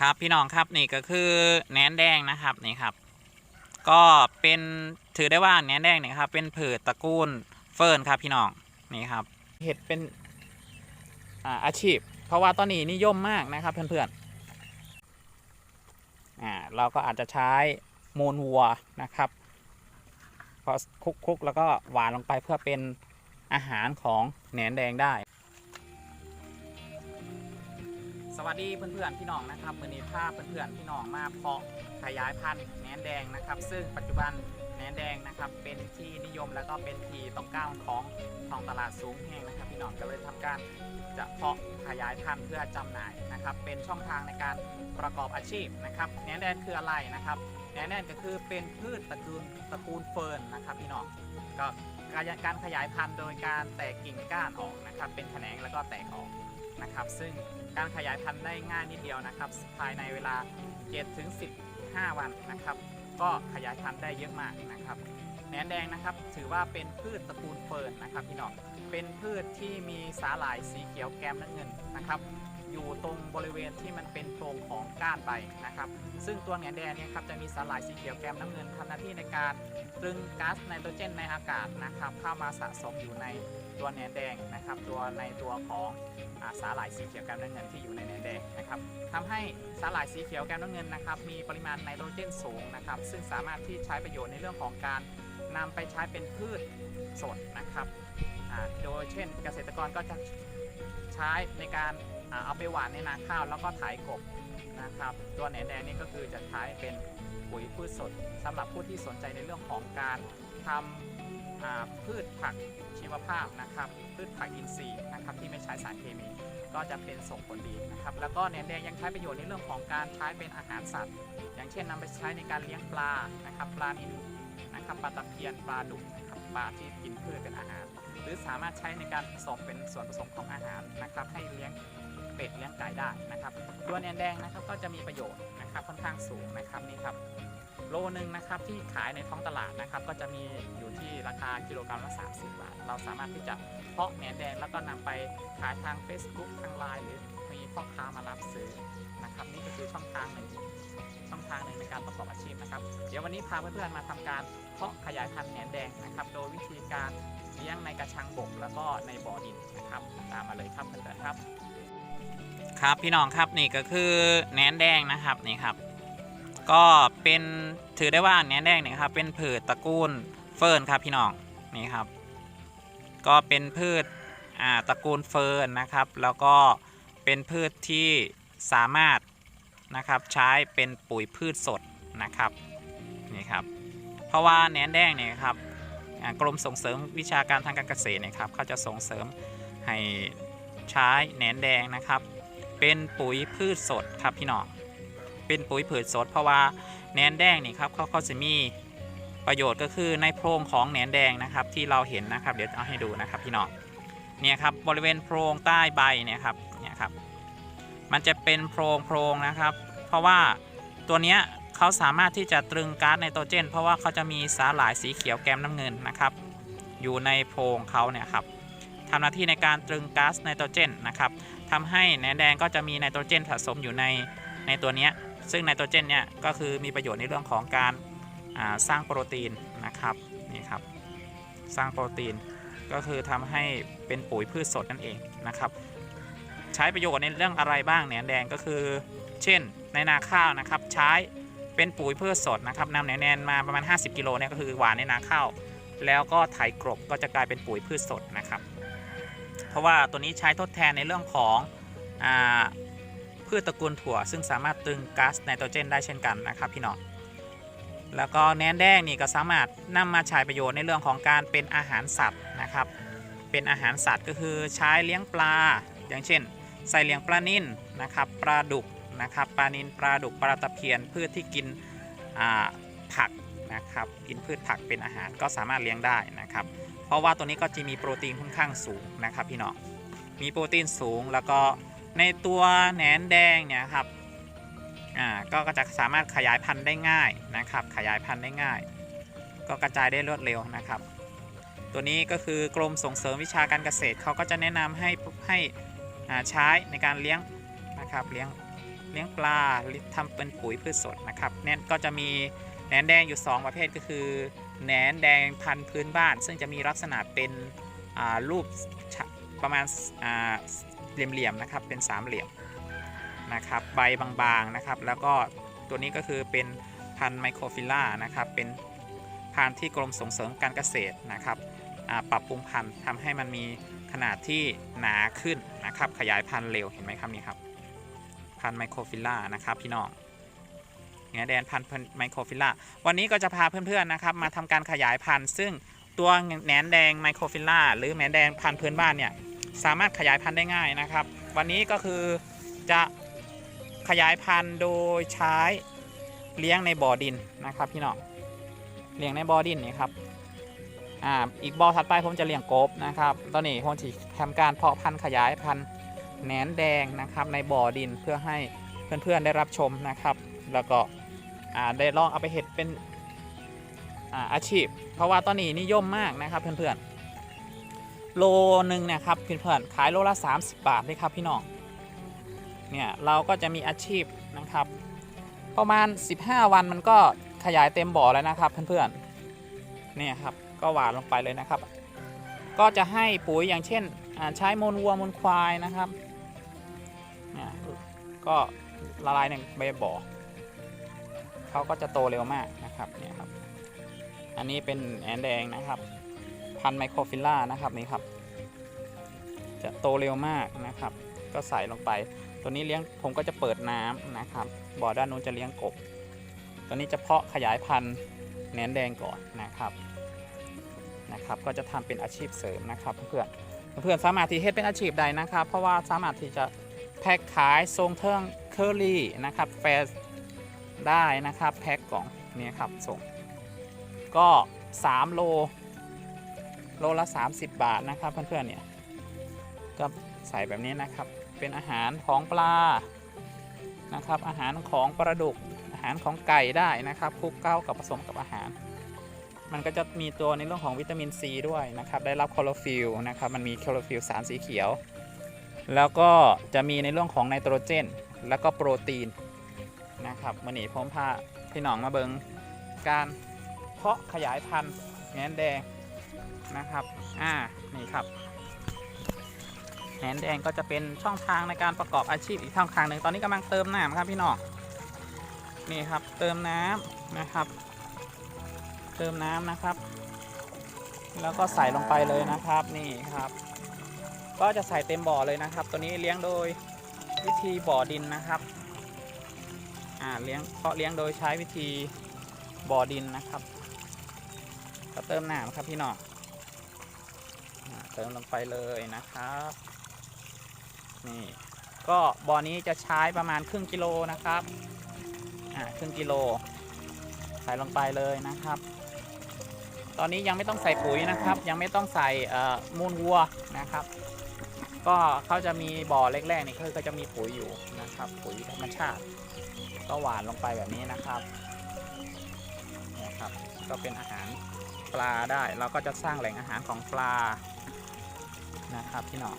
ครับพี่น้องครับนี่ก็คือแหนนแดงนะครับนี่ครับ ก็เป็นถือได้ว่าแหนนแดงเนี่ยครับ เป็นผืชตระกูลเฟิร์นครับพี่น้องนี่ครับ เห็ดเป็นอาอาชีพ เพราะว่าตอนนี้นิยมมากนะครับเพื่อนๆอ่าเราก็อาจจะใช้มูลวัวนะครับพอคลุกๆแล้วก็หวานลงไปเพื่อเป็นอาหารของแหนนแดงได้ วัสดีเพื่อนๆพี่น้องนะครับวันนี้พาเพื่อนๆพี่น้องมาเพาะขยายพันธุ์แหนนแดงนะครับ ซึ่งปัจจุบันแหนนแดงนะครับ เป็นที่นิยมแล้วก็เป็นที่ต้องการของทองตลาดสูงแห่งนะครับ พี่น้องก็เลยทำการจะเพาะขยายพันธุ์เพื่อจำหน่ายนะครับ เป็นช่องทางในการประกอบอาชีพนะครับแหนนแดงคืออะไรนะครับแหนนแดงก็คือเป็นพืชตระกูลตระกูลเฟิร์นนะครับพี่น้องก็การการขยายพันธุ์โดยการแตกกิ่งก้านออกนะครับ เป็นแขนงแล้วก็แตกออก นะครับ ซึ่งการขยายพันธุ์ได้ง่ายนิดเดียวนะครับ ภายในเวลา7ถึง15 วันนะครับ ก็ขยายพันธุ์ได้เยอะมากนะครับแหนแดงนะครับถือว่าเป็นพืชตระกูลเฟิร์นนะครับพี่น้องเป็นพืชที่มีสาหร่ายสีเขียวแก้มน้ำเงินนะครับ อยู่ตรงบริเวณที่มันเป็นโพรงของก้านใบนะครับ ซึ่งตัวแหนนแดงเนี่ยครับจะมีสาหร่ายสีเขียวแก้มน้ำเงินทำหน้าที่ในการตรึงก๊าซไนโตรเจนในอากาศนะครับ เข้ามาสะสมอยู่ใน ตัวแหนนแดงนะครับ ตัวในตัวของอสาหร่ายสีเขียวแก้มน้ำเงินที่อยู่ในแหนนแดงนะครับทำให้สาหร่ายสีเขียวแก้มน้ำเงินนะครับ มีปริมาณไนโตรเจนสูงนะครับ ซึ่งสามารถที่ใช้ประโยชน์ในเรื่องของการนำไปใช้เป็นพืชสดนะครับโดยเช่นเกษตรกรก็จะใช้ในการเอาไปหว่านในนาข้าวแล้วก็ถ่ายกบนะครับ ตัวแหนแดงนี่ก็คือจะใช้เป็นปุ๋ยพืชสดสำหรับผู้ที่สนใจในเรื่องของการทำอ่า พืชผักชีวภาพนะครับ พืชผักอินทรีย์นะครับที่ไม่ใช้สารเคมีก็จะเป็นส่งผลดีนะครับ แล้วก็แหนมแดงยังใช้ประโยชน์ในเรื่องของการใช้เป็นอาหารสัตว์ อย่างเช่นนำไปใช้ในการเลี้ยงปลานะครับปลานิลนะครับปลาตะเพียนปลาดุกนะครับปลาที่กินพืชเป็นอาหาร หรือสามารถใช้ในการผสมเป็นส่วนผสมของอาหารนะครับให้เลี้ยงเป็ดเลี้ยงไก่ได้นะครับตัวแหนมแดงนะครับก็จะมีประโยชน์นะครับค่อนข้างสูงนะครับนี่ครับ โลนึงนะครับที่ขายในท้องตลาดนะครับ ก็จะมีอยู่ที่ราคากิโลกรัมละ 30 บาท เราสามารถที่จะเพาะแหนแดงแล้วก็นำไปขายทาง Facebook ทางไลน์หรือมีพ่อค้ามารับซื้อนะครับนี่ก็คือช่องทางหนึ่งช่องทางหนึ่งในการประกอบอาชีพนะครับ เดี๋ยววันนี้พาเพื่อนๆมาทำการเพาะขยายพันธุ์แหนแดงนะครับ โดยวิธีการเลี้ยงในกระชังบกแล้วก็ในบ่อดินนะครับ ตามมาเลยครับเพื่อนๆครับ ครับพี่น้องครับนี่ก็คือแหนแดงนะครับนี่ครับ ก็เป็นถือได้ว่าแหนแดงเนี่ยครับเป็นผืชตระกูลเฟิร์นครับพี่น้องนี่ครับ ก็เป็นพืชอ่าตระกูลเฟิร์นนะครับ แล้วก็เป็นพืชที่สามารถนะครับใช้เป็นปุ๋ยพืชสดนะครับนี่ครับ เพราะว่าแหนนแดงเนี่ยครับกรมส่งเสริมวิชาการทางการเกษตรนี่ยครับเขาจะส่งเสริมให้ใช้แหนนแดงนะครับ เป็นปุ๋ยพืชสดครับพี่น้อง เป็นปุ๋ยพืชสดเพราะว่าแหนนแดงนี่ครับเขาเขาจะมีประโยชน์ก็คือในโพรงของแหนนแดงนะครับที่เราเห็นนะครับ เดี๋ยวเอาให้ดูนะครับพี่น้องเนี่ยครับบริเวณโพรงใต้ใบเนี่ยครับเนี่ยครับมันจะเป็นโพรงโพรงนะครับ เพราะว่าตัวเนี้ยเขาสามารถที่จะตรึงก๊าซไนโตรเจน เพราะว่าเขาจะมีสาหร่ายสีเขียวแกมน้ำเงินนะครับ อยู่ในโพรงเขาเนี่ยครับทำหน้าที่ในการตรึงก๊าซไนโตรเจนนะครับทำให้แหนนแดงก็จะมีไนโตรเจนสะสมอยู่ในในตัวเนี้ย ซึ่งไนโตรเจนเนี่ยก็คือมีประโยชน์ในเรื่องของการสร้างโปรตีนนะครับนี่ครับสร้างโปรตีนก็คือทำให้เป็นปุ๋ยพืชสดนั่นเองนะครับ ใช้ประโยชน์ในเรื่องอะไรบ้างแหนมแดงก็คือ เช่นในนาข้าวนะครับ ใช้เป็นปุ๋ยพืชสดนะครับนำแหนมแดงมาประมาณ 50 กิโลเนี่ยก็คือหวานในนาข้าวแล้วก็ไถกรบก็จะกลายเป็นปุ๋ยพืชสดนะครับ เพราะว่าตัวนี้ใช้ทดแทนในเรื่องของอ พืชตระกูลถั่ว ซึ่งสามารถตึงก๊าซไนโตรเจนได้เช่นกันนะครับพี่น้องแล้วก็แหนนแดงนี่ก็สามารถนำมาใช้ประโยชน์ในเรื่องของการเป็นอาหารสัตว์นะครับ เป็นอาหารสัตว์ก็คือใช้เลี้ยงปลา อย่างเช่น ใส่เลี้ยงปลานิ่นนะครับปลาดุกนะครับปลานินปลาดุกปลาตะเพียนพืชที่กินผักนะครับกินพืชผักเป็นอาหารก็สามารถเลี้ยงได้นะครับ เพราะว่าตัวนี้ก็จะมีโปรตีนค่อนข้างสูงนะครับพี่น้องมีโปรตีนสูงแล้วก็ ในตัวแหนนแดงเนี่ยครับอ่าก็จะสามารถขยายพันธุ์ได้ง่ายนะครับ ขยายพันธุ์ได้ง่าย ก็กระจายได้รวดเร็วนะครับ ตัวนี้ก็คือกรมส่งเสริมวิชาการเกษตรเขาก็จะแนะนำให้ให้ใช้ในการเลี้ยงนะครับเลี้ยงเลี้ยงปลาทำเป็นปุ๋ยพืชสดนะครับแน่นก็จะมีแหนนแดงอยู่ 2 ประเภทก็คือแหนนแดงพันธุ์พื้นบ้าน ซึ่งจะมีลักษณะเป็นอ่ารูปประมาณอ่า เหลี่ยมๆนะครับเป็นสามเหลี่ยมนะครับใบบางๆนะครับ แล้วก็ตัวนี้ก็คือเป็นพันธุ์ไมโครฟิล่านะครับเป็นพันธุ์ที่กรมส่งเสริมการเกษตรนะครับปรับปรุงพันธุ์ทำให้มันมีขนาดที่หนาขึ้นนะครับขยายพันธุ์เร็วเห็นไหมครับนี่ครับพันธุ์ไมโครฟิล่านะครับพี่น้องเนื้อแดนพันธุ์ไมโครฟิล่าวันนี้ก็จะพาเพื่อนๆนะครับมาทำการขยายพันธุ์ ซึ่งตัวแหนนแดงไมโครฟิลล่าหรือแหนนแดงพันธุ์พื้นบ้านเนี่ย สามารถขยายพันธุ์ได้ง่ายนะครับ วันนี้ก็คือจะขยายพันธุ์โดยใช้เลี้ยงในบ่อดินนะครับพี่น้องเลี้ยงในบ่อดินนี่ครับอ่าอีกบ่อถัดไปผมจะเลี้ยงกบนะครับ ตอนนี้ผมจะทำการเพาะพันธุ์ขยายพันธุ์แหนนแดงนะครับในบ่อดินเพื่อให้เพื่อนๆได้รับชมนะครับ แล้วก็อ่าได้ลองเอาไปเห็ดเป็นอาอาชีพ เพราะว่าตอนนี้นิยมมากนะครับเพื่อนๆ โลหนึ่งเนี่ยครับเพื่อนๆขายโลละ 30 บาทเลยครับพี่น้องเนี่ยเราก็จะมีอาชีพนะครับ ประมาณ 15 วันมันก็ขยายเต็มบ่อแล้วนะครับเพื่อนๆเนี่ยครับก็หวานลงไปเลยนะครับ ก็จะให้ปุ๋ยอย่างเช่นใช้มูลวัวมูลควายนะครับเนี่ยก็ละลายในใบบ่อเขาก็จะโตเร็วมากนะครับเนี่ยครับ อันนี้เป็นแอนแดงนะครับ พันธุ์ไมโครฟิลล่านะครับนี่ครับ จะโตเร็วมากนะครับ ก็ใส่ลงไป ตัวนี้เลี้ยงผมก็จะเปิดน้ำนะครับ บ่อด้านนู้นจะเลี้ยงกบ ตัวนี้จะเพาะขยายพันธุ์แหนนแดงก่อนนะครับนะครับ ก็จะทำเป็นอาชีพเสริมนะครับเพื่อนเพื่อนสามารถที่เฮ็ดเป็นอาชีพใดนะครับ เพราะว่าสามารถที่จะแพ็คขายทรงเทิงเคอรี่นะครับแฟร์ได้นะครับแพ็คกล่องนี่ครับส่งก็ 3 โล โลละ 30 บาทนะครับเพื่อนๆเนี่ยก็ใส่แบบนี้นะครับ เป็นอาหารของปลานะครับ อาหารของปลาดุกอาหารของไก่ได้นะครับคลุกเก้ากับผสมกับอาหาร มันก็จะมีตัวในเรื่องของวิตามินซีด้วยนะครับ ได้รับคลอโรฟิลนะครับ มันมีคลอโรฟิลสารสีเขียว แล้วก็จะมีในเรื่องของไนโตรเจน แล้วก็โปรตีนนะครับมื่อนี้ผมพาพี่น้องมาเบิงการเพาะขยายพันธุ์แหนนแดง นะครับอ่านี่ครับแหนนแดงก็จะเป็นช่องทางในการประกอบอาชีพอีกช่องทางหนึ่งตอนนี้กำลังเติมน้ำครับพี่น้องนี่ครับเติมน้ำนะครับ เติมน้ำนะครับ แล้วก็ใส่ลงไปเลยนะครับนี่ครับ ก็จะใส่เต็มบ่อเลยนะครับ ตัวนี้เลี้ยงโดยวิธีบ่อดินนะครับอ่าเลี้ยงเพาะเลี้ยงโดยใช้วิธีบ่อดินนะครับก็เติมน้ำครับพี่น้อง เติมลงไปเลยนะครับ นี่ ก็บ่อนี้จะใช้ประมาณครึ่งกิโลนะครับ อ่าครึ่งกิโล ใส่ลงไปเลยนะครับ ตอนนี้ยังไม่ต้องใส่ปุ๋ยนะครับ ยังไม่ต้องใส่มูลวัวนะครับ ก็เขาจะมีบ่อแรกๆนี่คือก็จะมีปุ๋ยอยู่นะครับ ปุ๋ยธรรมชาติ ก็หวานลงไปแบบนี้นะครับนะครับ ก็เป็นอาหารปลาได้ เราก็จะสร้างแหล่งอาหารของปลา นะครับพี่น้อง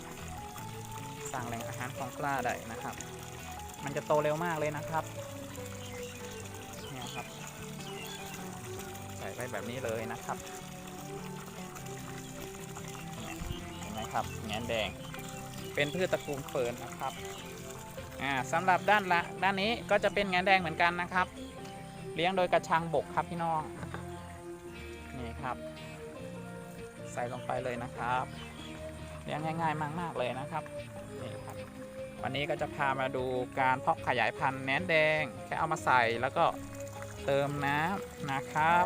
สร้างแหล่งอาหารของปลาได้นะครับ มันจะโตเร็วมากเลยนะครับเนี่ยครับใส่ไปแบบนี้เลยนะครับเนี่ยเห็นไหมครับแงนแดง เป็นพืชตระกูลเฟิร์นนะครับอ่าสำหรับด้านละด้านนี้ก็จะเป็นแงนแดงเหมือนกันนะครับ เลี้ยงโดยกระชังบกครับพี่น้องนี่ครับ ใส่ลงไปเลยนะครับ เลี้ยงง่ายๆมากๆเลยนะครับนี่ครับวันนี้ก็จะพามาดูการเพาะขยายพันธุ์แหนนแดงแค่เอามาใส่แล้วก็เติมน้ำนะครับ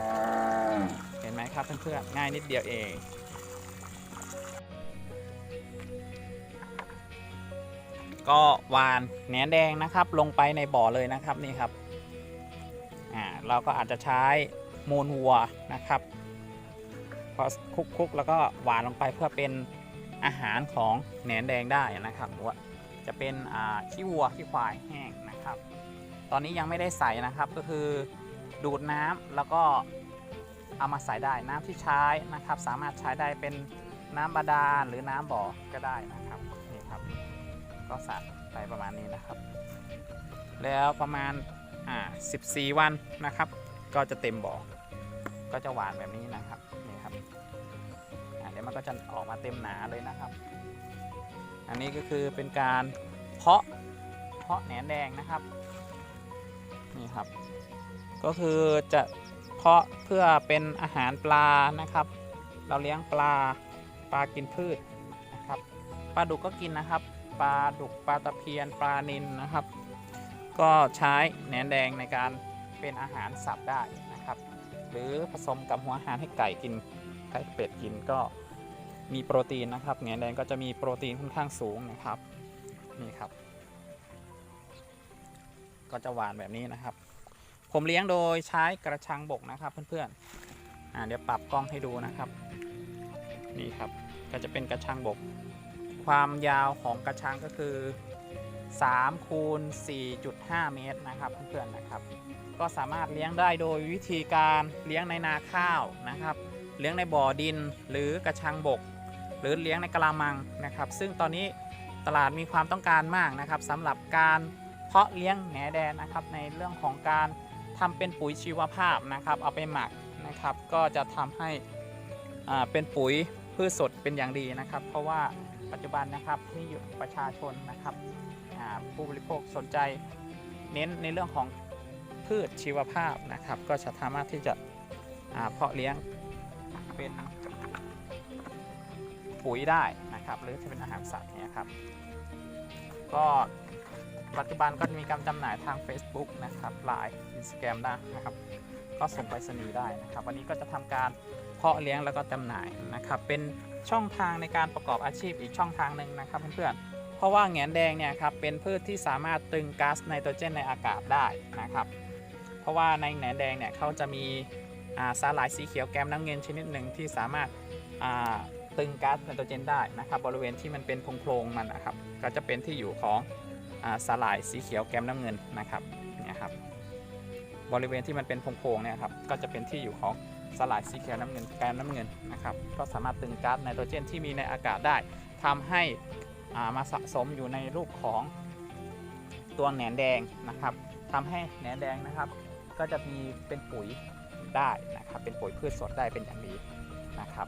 เห็นไหมครับเพื่อนๆง่ายนิดเดียวเองก็หวานแหนนแดงนะครับลงไปในบ่อเลยนะครับนี่ครับอ่าเราก็อาจจะใช้มูลวัวนะครับพอคลุกๆแล้วก็หวานลงไปเพื่อเป็น อาหารของแหนนแดงได้นะครับว่าจะเป็นขี้วัวขี้ควายแห้งนะครับ ตอนนี้ยังไม่ได้ใส่นะครับก็คือดูดน้ำแล้วก็เอามาใส่ได้น้ำที่ใช้นะครับ สามารถใช้ได้เป็นน้ำบาดาลหรือน้ำบ่อก็ได้นะครับนี่ครับ ก็ใส่ไปประมาณนี้นะครับ แล้วประมาณอ่า14 วันนะครับ ก็จะเต็มบ่อก็จะหวานแบบนี้นะครับ ก็จะออกมาเต็มหนาเลยนะครับ อันนี้ก็คือเป็นการเพาะเพาะแหนแดงนะครับนี่ครับ ก็คือจะเพาะเพื่อเป็นอาหารปลานะครับ เราเลี้ยงปลาปลากินพืชนะครับปลาดุกก็กินนะครับ ปลาดุกปลาตะเพียนปลานิลนะครับ ก็ใช้แหนแดงในการเป็นอาหารสัตว์ได้นะครับ หรือผสมกับหัวอาหารให้ไก่กินไก่เป็ดกินก็ มีโปรตีนนะครับแหนแดงก็จะมีโปรตีนค่อนข้างสูงนะครับนี่ครับ ก็จะหวานแบบนี้นะครับ ผมเลี้ยงโดยใช้กระชังบกนะครับเพื่อนๆอ่าเดี๋ยวปรับกล้องให้ดูนะครับ นี่ครับก็จะเป็นกระชังบก ความยาวของกระชังก็คือ3คูณ4.5 เมตรนะครับเพื่อนๆนะครับ ก็สามารถเลี้ยงได้โดยวิธีการเลี้ยงในนาข้าวนะครับ เลี้ยงในบ่อดินหรือกระชังบก หรือเลี้ยงในกะละมังนะครับ ซึ่งตอนนี้ตลาดมีความต้องการมากนะครับสำหรับการเพาะเลี้ยงแหนแดงนะครับ ในเรื่องของการทำเป็นปุ๋ยชีวภาพนะครับ เอาไปหมักนะครับ ก็จะทำให้อ่าเป็นปุ๋ยพืชสดเป็นอย่างดีนะครับ เพราะว่าปัจจุบันนะครับที่อยู่ประชาชนนะครับอ่าผู้บริโภคสนใจเน้นในเรื่องของพืชชีวภาพนะครับ ก็จะสามารถที่จะอ่าเพาะเลี้ยงเป็น ปุ๋ยได้นะครับ หรือจะเป็นอาหารสัตว์เนี่ยครับ ก็ปัจจุบันก็มีการจำหน่ายทาง Facebook นะครับ Line Instagram ได้นะครับ ก็ส่งไปรษณีย์ได้นะครับ วันนี้ก็จะทำการเพาะเลี้ยงแล้วก็จำหน่ายนะครับ เป็นช่องทางในการประกอบอาชีพอีกช่องทางหนึ่งนะครับเพื่อนๆ เพราะว่าแหงนแดงเนี่ยครับเป็นพืชที่สามารถตึงก๊าซไนโตรเจนในอากาศได้นะครับ เพราะว่าในแหนแดงเนี่ยเขาจะมีสาหร่ายสีเขียวแกมน้ำเงินชนิดหนึ่งที่สามารถ ตึงก๊าซไนโตรเจนได้นะครับบริเวณที่มันเป็นโพรงๆมันนะครับก็จะเป็นที่อยู่ของอสาหร่ายสีเขียวแกมน้ำเงินนะครับเนี่ยครับบริเวณที่มันเป็นโพรงๆเนี่ยครับก็จะเป็นที่อยู่ของสลายสีเขียวน้ำเงินแกมน้ำเงินนะครับก็สามารถตึงก๊าซไนโตรเจนที่มีในอากาศได้ทำให้ามาสะสมอยู่ในรูปของตัวแหนแดงนะครับทำให้แหนนแดงนะครับ ก็จะมีเป็นปุ๋ยได้นะครับเป็นปุ๋ยพืชสดได้เป็นอย่างดีนะครับ